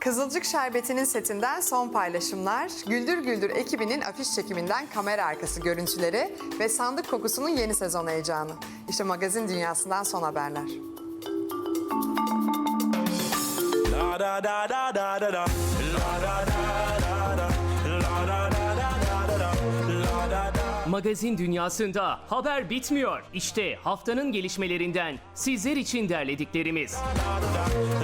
Kızılcık Şerbeti'nin setinden son paylaşımlar, Güldür Güldür ekibinin afiş çekiminden kamera arkası görüntüleri ve sandık kokusunun yeni sezon heyecanı. İşte magazin dünyasından son haberler. La da da da da da da. La da da da da. La da da da da da da. La da da. Magazin dünyasında haber bitmiyor. İşte haftanın gelişmelerinden sizler için derlediklerimiz. Show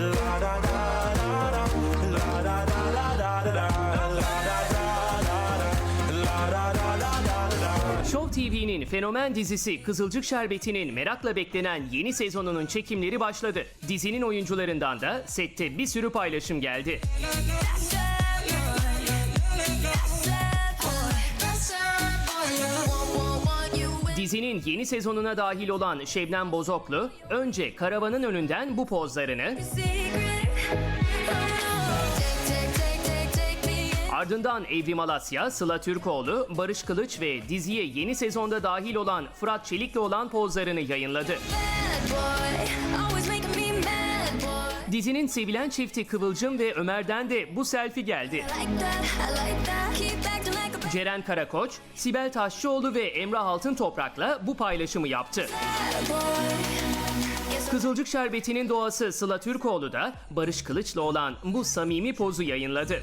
TV'nin fenomen dizisi Kızılcık Şerbeti'nin merakla beklenen yeni sezonunun çekimleri başladı. Dizinin oyuncularından da sette bir sürü paylaşım geldi. Dizinin yeni sezonuna dahil olan Şebnem Bozoklu, önce karavanın önünden bu pozlarını, ardından Evrim Alasya, Sıla Türkoğlu, Barış Kılıç ve diziye yeni sezonda dahil olan Fırat Çelik'le olan pozlarını yayınladı. Dizinin sevilen çifti Kıvılcım ve Ömer'den de bu selfie geldi. Ceren Karakoç, Sibel Taşçıoğlu ve Emrah Altın Toprak'la bu paylaşımı yaptı. Kızılcık Şerbeti'nin doğası Sıla Türkoğlu da Barış Kılıç'la olan bu samimi pozu yayınladı.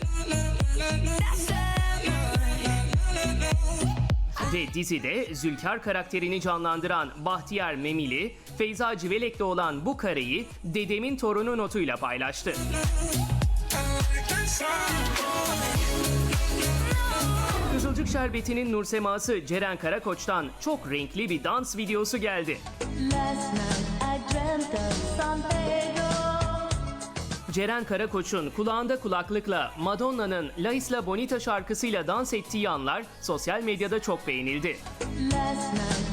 Ve dizide Zülkar karakterini canlandıran Bahtiyar Memili, Feyza Civelek'le olan bu kareyi dedemin torunu notuyla paylaştı. Kızılcık Şerbeti'nin Nurseması Ceren Karakoç'tan çok renkli bir dans videosu geldi. Last night I dreamt of San Pedro. Ceren Karakoç'un kulağında kulaklıkla Madonna'nın La Isla Bonita şarkısıyla dans ettiği anlar sosyal medyada çok beğenildi. Last night